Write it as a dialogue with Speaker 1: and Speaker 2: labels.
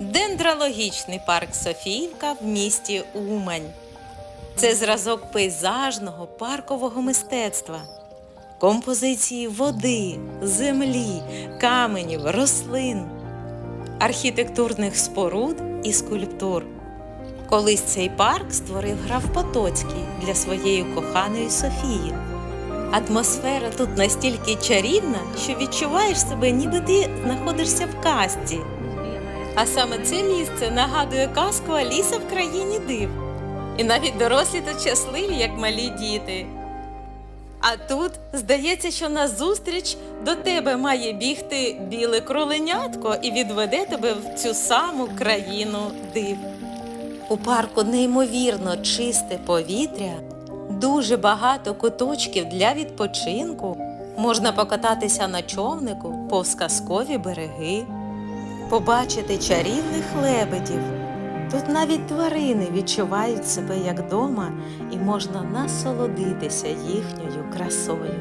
Speaker 1: дендрологічний парк Софіївка в місті Умань. Це зразок пейзажного паркового мистецтва, композиції води, землі, каменів, рослин, архітектурних споруд і скульптур. Колись цей парк створив граф Потоцький для своєї коханої Софії. Атмосфера тут настільки чарівна, що відчуваєш себе, ніби ти знаходишся в казці. А саме це місце нагадує казку Аліса в країні див. І навіть дорослі тут щасливі, як малі діти. А тут здається, що назустріч до тебе має бігти біле кроленятко і відведе тебе в цю саму країну див. У парку неймовірно чисте повітря, дуже багато куточків для відпочинку. Можна покататися на човнику повз казкові береги, побачити чарівних лебедів. Тут навіть тварини відчувають себе як дома і можна насолодитися їхньою красою.